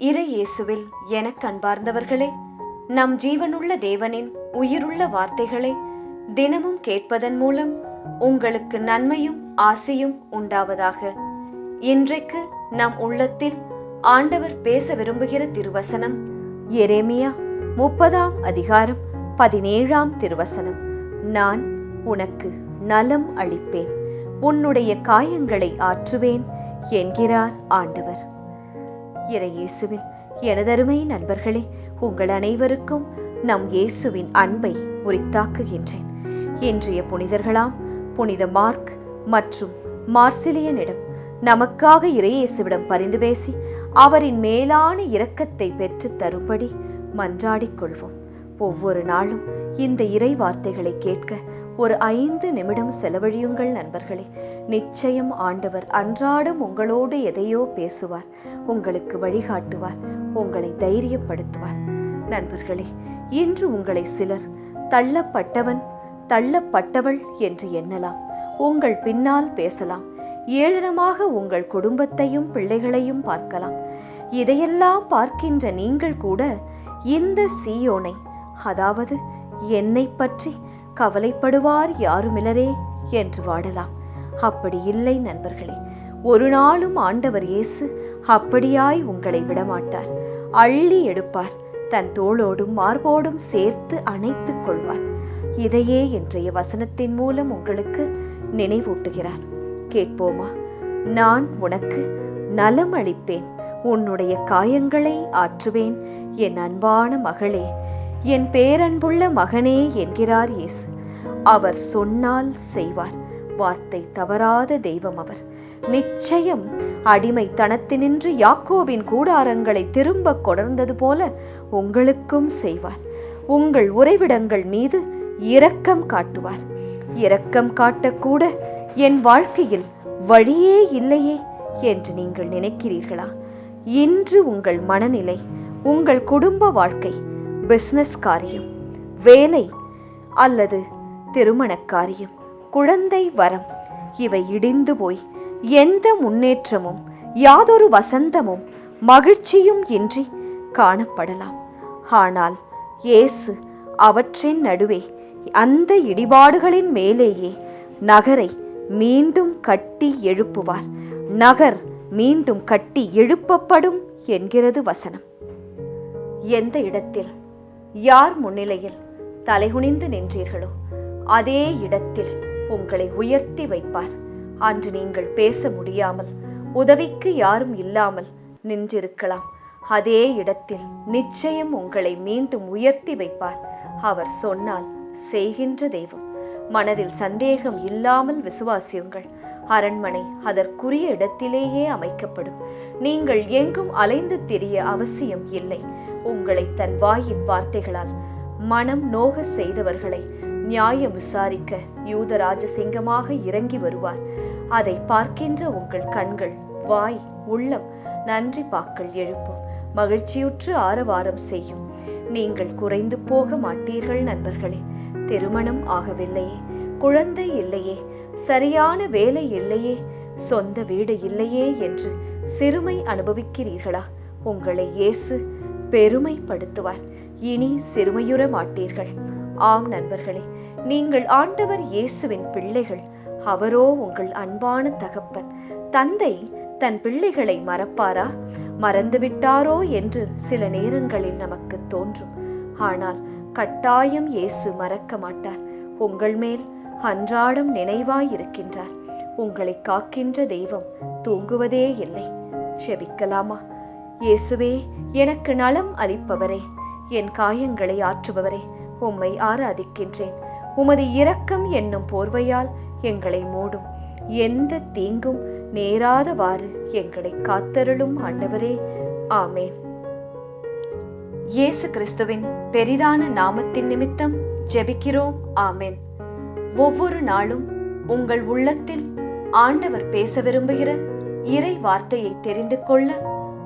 இறை இயேசுவில் எனக் அன்பார்ந்தவர்களே நம் ஜீவனுள்ள தேவனின் உயிருள்ள வார்த்தைகளை தினமும் கேட்பதன் மூலம் உங்களுக்கு நன்மையும் ஆசையும் உண்டாவதாக. இன்றைக்கு நம் உள்ளத்தில் ஆண்டவர் பேச விரும்புகிற திருவசனம் எரேமியா முப்பதாம் அதிகாரம் பதினேழாம் திருவசனம். நான் உனக்கு நலம் அளிப்பேன் உன்னுடைய காயங்களை ஆற்றுவேன் என்கிறார் ஆண்டவர். இறை இயேசுவில் எனதருமை நண்பர்களே உங்கள் அனைவருக்கும் நம் இயேசுவின் அன்பை உரித்தாக்குகின்றேன் இன்றைய புனிதர்களாம் புனித மார்க் மற்றும் மார்சிலியனிடம் நமக்காக இறையேசுவிடம் பரிந்து பேசி அவரின் மேலான இரக்கத்தை பெற்றுத் தரும்படி மன்றாடிக் கொள்வோம். ஒவ்வொரு நாளும் இந்த இறை வார்த்தைகளை கேட்க ஒரு ஐந்து நிமிடம் செலவழியுங்கள் நண்பர்களே. நிச்சயம் ஆண்டவர் அன்றாடம் உங்களோடு எதையோ பேசுவார் உங்களுக்கு வழிகாட்டுவார் உங்களை தைரியப்படுத்துவார். நண்பர்களே இன்று உங்களை சிலர் தள்ளப்பட்டவன் தள்ளப்பட்டவள் என்று எண்ணலாம். உங்கள் பின்னால் பேசலாம். ஏளனமாக உங்கள் குடும்பத்தையும் பிள்ளைகளையும் பார்க்கலாம். இதையெல்லாம் பார்க்கின்ற நீங்கள் கூட இந்த சீயோனை அதாவது என்னை பற்றி கவலைப்படுவார் யாருமில்லரே என்று வாடலாம். அப்படி இல்லை நண்பர்களே. ஒரு நாளும் ஆண்டவர் இயேசு அப்படியாய் உங்களை விடமாட்டார். அள்ளி எடுப்பார். தன் தோளோடும் மார்போடும் சேர்த்து அணைத்துக் கொள்வார். இதையே இன்றைய வசனத்தின் மூலம் உங்களுக்கு நினைவூட்டுகிறார். கேட்போமா? நான் உனக்கு நலம் அளிப்பேன் உன்னுடைய காயங்களை ஆற்றுவேன். என் அன்பான மகளே என் பேரன்புள்ள மகனே என்கிறார் இயேசு. அவர் சொன்னால் செய்வார். வார்த்தை தவறாத தெய்வம் அவர். நிச்சயம் அடிமைத்தனத்தினின்று யாக்கோபின் கூடாரங்களை திரும்ப கொடர்ந்தது போல உங்களுக்கும் செய்வார். உங்கள் உறைவிடங்கள் மீது இரக்கம் காட்டுவார். இரக்கம் காட்டக்கூட என் வாழ்க்கையில் வழியே இல்லையே என்று நீங்கள் நினைக்கிறீர்களா? இன்று உங்கள் மனநிலை உங்கள் குடும்ப வாழ்க்கை பிஸ்னஸ் காரியம் வேலை அல்லது திருமண காரியம் குழந்தை வரம் இவை இடிந்து போய் எந்த முன்னேற்றமும் யாதொரு வசந்தமும் மகிழ்ச்சியும் இன்றி காணப்படலாம். ஆனால் இயேசு அவற்றின் நடுவே அந்த இடிபாடுகளின் மேலேயே நகரை மீண்டும் கட்டி எழுப்புவார். நகர் மீண்டும் கட்டி எழுப்பப்படும் என்கிறது வசனம். எந்த இடத்தில் யார் முன்னிலையில் தலைகுனிந்து நின்றீர்களோ அதே இடத்தில் உங்களை உயர்த்தி வைப்பார். அன்று நீங்கள் பேச முடியாமல் உதவிக்கு யாரும் இல்லாமல் நின்றிருக்கலாம். அதே இடத்தில் நிச்சயம் உங்களை மீண்டும் உயர்த்தி வைப்பார். அவர் சொன்னால் செய்கின்ற தெய்வம். மனதில் சந்தேகம் இல்லாமல் விசுவாசியுங்கள். அரண்மனை அதற்குரிய இடத்திலேயே அமைக்கப்படும். நீங்கள் எங்கும் அலைந்து திரிய அவசியம் இல்லை. உங்களை தன் வாயின் வார்த்தைகளால் மனம் நோக செய்தவர்களை நியாயம் விசாரிக்க யூதராஜசிங்கமாக இறங்கி வருவார். அதை பார்க்கின்ற உங்கள் கண்கள் வாய் உள்ளம் நன்றி பாக்கள் எழுப்பும். மகிழ்ச்சியுற்று ஆரவாரம் செய்யும். நீங்கள் குறைந்து போக மாட்டீர்கள் நண்பர்களே. திருமணம் ஆகவில்லையே. குழந்தை இல்லையே. சரியான வேலை இல்லையே. சொந்த வீடு இல்லையே என்று சிறுமை அனுபவிக்கிறீர்களா? உங்களை இயேசு பெருமைப்படுத்துவார். இனி சிறுமையுற மாட்டீர்கள். ஆம் நண்பர்களே நீங்கள் ஆண்டவர் இயேசுவின் பிள்ளைகள். அவரோ உங்கள் அன்பான தகப்பன். தந்தை தன் பிள்ளைகளை மறப்பாரா? மறந்துவிட்டாரோ என்று சில நேரங்களில் நமக்கு தோன்றும். ஆனால் கட்டாயம் இயேசு மறக்க மாட்டார். உங்கள் மேல் அன்றாடம் நினைவாயிருக்கின்றார். உங்களை காக்கின்ற தெய்வம் தூங்குவதே இல்லை. செபிக்கலாமா இயேசுவே எனக்கு நலம் அளிப்பவரே என் காயங்களை ஆற்றுபவரே உம்மை ஆராதிக்கின்றேன். உமது இரக்கம் என்னும் போர்வையால் எங்களை மூடும். எந்த தீங்கும் நேராதவாறு எங்களை காத்தருளும் ஆண்டவரே. ஆமேன். இயேசு கிறிஸ்துவின் பெரிதான நாமத்தின் நிமித்தம் ஜெபிக்கிறோம். ஆமேன். ஒவ்வொரு நாளும் உங்கள் உள்ளத்தில் ஆண்டவர் பேச விரும்புகிற இறை வார்த்தையை தெரிந்து கொள்ள